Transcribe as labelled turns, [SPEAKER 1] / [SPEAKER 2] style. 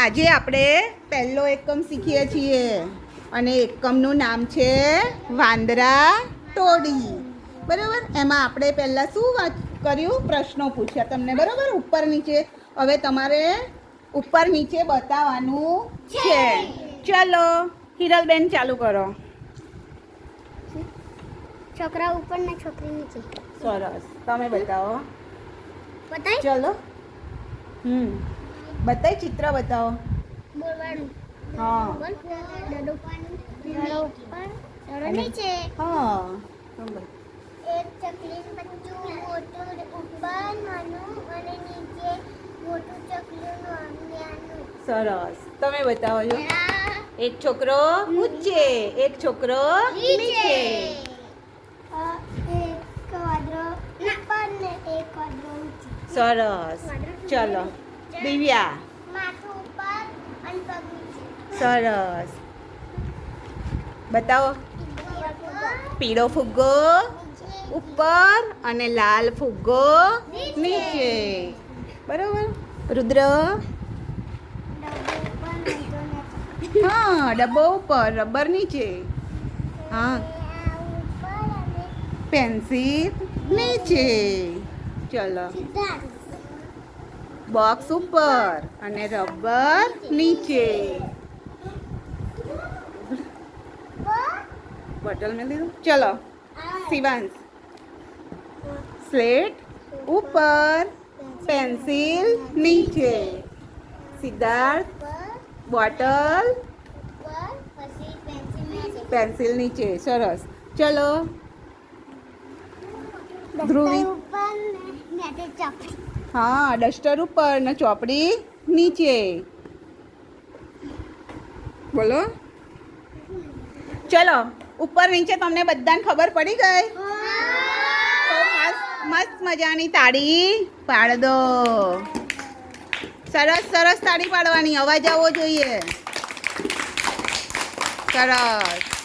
[SPEAKER 1] આજે આપણે પહેલો એકમ શીખીએ છીએ અને એકમનું નામ છે વાંદરા તોડી બરાબર? એમાં આપણે પહેલાં શું વાત કર્યું? પ્રશ્નો પૂછ્યા તમને બરાબર? ઉપર નીચે. હવે તમારે ઉપર નીચે બતાવવાનું છે. ચલો હિરલબેન ચાલુ કરો.
[SPEAKER 2] છોકરા ઉપર ને છોકરી નીચે.
[SPEAKER 1] સરસ. તમે બતાવો.
[SPEAKER 2] બતાવી
[SPEAKER 1] ચલો. હમ. બતાય ચિત્ર બતાવો. સરસ. તમે બતાવો છો. એક છોકરો ઊંચે એક છોકરો નીચે. સરસ. ચલો. દિવ્યા. સરસ. બતાવો. પીળો ફુગ્ગો. ઉપર અને લાલ ફુગ્ગો નીચે. બરોબર? રુદ્ર? હા ડબ્બો ઉપર રબર નીચે. હા. પેન્સિલ નીચે. ચલો. બોક્સ ઉપર અને રબર નીચે. બોટલ મેં લીધું? ચલો. શિવાંશ સ્લેટ ઉપર. પેન્સિલ નીચે. સિદ્ધાર્થ. બોટલ. પેન્સિલ નીચે. સરસ. ચલો. ધ્રુવી. હા, ડસ્ટર ઉપર ને ચોપડી નીચે. બોલો. ચલો, ઉપર નીચે તમને બધાને ખબર પડી ગઈ? મસ્ત મજાની તાળી પાડ સરસ સરસ તાળી પાડવાની. અવાજ આવવો જોઈએ. સરસ.